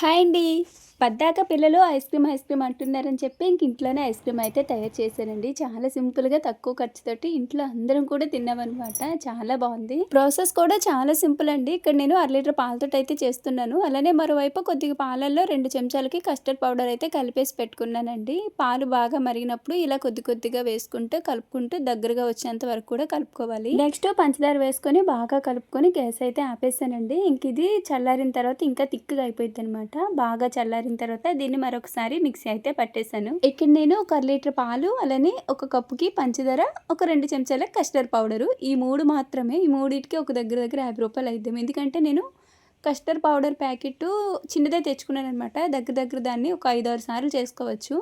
Hi అండి. పద్దాక పిల్లలు ఐస్ క్రీమ్ ఐస్ క్రీమ్ అంటున్నారని చెప్పి ఇంక ఇంట్లోనే ఐస్ క్రీమ్ అయితే తయారు చేశానండి. చాలా సింపుల్గా తక్కువ ఖర్చుతోటి ఇంట్లో అందరం కూడా తిన్నామన్నమాట. చాలా బాగుంది. ప్రాసెస్ కూడా చాలా సింపుల్ అండి. ఇక్కడ నేను అర లీటర్ పాలతో అయితే చేస్తున్నాను. అలానే మరోవైపు కొద్దిగా పాలల్లో రెండు చెంచాలకి కస్టర్డ్ పౌడర్ అయితే కలిపేసి పెట్టుకున్నానండి. పాలు బాగా మరిగినప్పుడు ఇలా కొద్ది కొద్దిగా వేసుకుంటూ కలుపుకుంటూ దగ్గరగా వచ్చేంత వరకు కూడా కలుపుకోవాలి. నెక్స్ట్ పంచదార వేసుకొని బాగా కలుపుకొని గ్యాస్ అయితే ఆపేసానండి. ఇంక ఇది చల్లారిన తర్వాత ఇంకా తిక్కుగా అయిపోయింది అనమాట బాగా చల్లారిన తర్వాత దీన్ని మరొకసారి మిక్సీ అయితే పట్టేశాను. ఇక్కడ నేను ఒక లీటర్ పాలు అలానే ఒక కప్పుకి పంచదార ఒక రెండు చెంచాల కస్టర్డ్ పౌడరు ఈ మూడు మాత్రమే ఈ మూడింటికి ఒక దగ్గర దగ్గర యాభై రూపాయలు అయిద్దాం. ఎందుకంటే నేను కస్టర్డ్ పౌడర్ ప్యాకెట్ చిన్నదే తెచ్చుకున్నాను అనమాట దగ్గర దగ్గర దాన్ని ఒక ఐదారు సార్లు చేసుకోవచ్చు.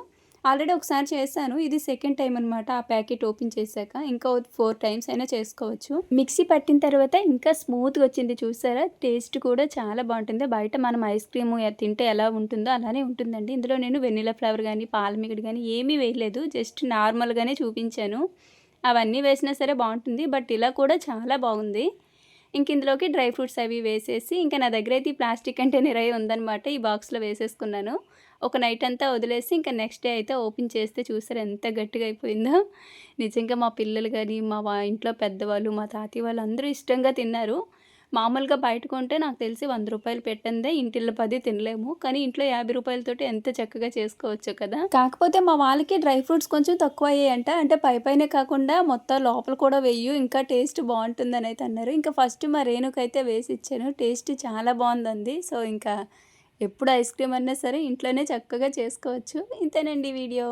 ఆల్రెడీ ఒకసారి చేశాను. ఇది సెకండ్ టైం అనమాట ఆ ప్యాకెట్ ఓపెన్ చేశాక ఇంకా ఫోర్ టైమ్స్ అయినా చేసుకోవచ్చు. మిక్సీ పట్టిన తర్వాత ఇంకా స్మూత్గా వచ్చింది చూసారా? టేస్ట్ కూడా చాలా బాగుంటుంది. బయట మనం ఐస్ క్రీమ్ తింటే ఎలా ఉంటుందో అలానే ఉంటుందండి. ఇందులో నేను వెనిలా ఫ్లేవర్ కానీ పాలమిగడి కానీ ఏమీ వేయలేదు. జస్ట్ నార్మల్గానే చూపించాను. అవన్నీ వేసినా సరే బాగుంటుంది. బట్ ఇలా కూడా చాలా బాగుంది. ఇంక ఇందులోకి డ్రై ఫ్రూట్స్ అవి వేసేసి ఇంకా నా దగ్గర అయితే ఈ ప్లాస్టిక్ అంటే అయి ఉందనమాట ఈ బాక్స్లో వేసేసుకున్నాను. ఒక నైట్ అంతా వదిలేసి ఇంకా నెక్స్ట్ డే అయితే ఓపెన్ చేస్తే చూసారు ఎంత గట్టిగా అయిపోయిందో. నిజంగా మా పిల్లలు కానీ మా ఇంట్లో పెద్దవాళ్ళు మా తాతయ్య వాళ్ళు అందరూ ఇష్టంగా తిన్నారు. మామూలుగా బయట కొంటే నాకు తెలిసి వంద రూపాయలు పెట్టందే ఇంటిల్లో పది తినలేము. కానీ ఇంట్లో యాభై రూపాయలతోటి ఎంత చక్కగా చేసుకోవచ్చు కదా. కాకపోతే మా వాళ్ళకి డ్రై ఫ్రూట్స్ కొంచెం తక్కువ అయ్యాయంట అంటే పై పైన కాకుండా మొత్తం లోపల కూడా వెయ్యి ఇంకా టేస్ట్ బాగుంటుందని అయితే అన్నారు. ఇంకా ఫస్ట్ మా రేణుకైతే వేసి ఇచ్చాను. టేస్ట్ చాలా బాగుందండి. సో ఇంకా ఎప్పుడు ఐస్ క్రీమ్ అన్నా సరే ఇంట్లోనే చక్కగా చేసుకోవచ్చు. ఇంతేనండి వీడియో.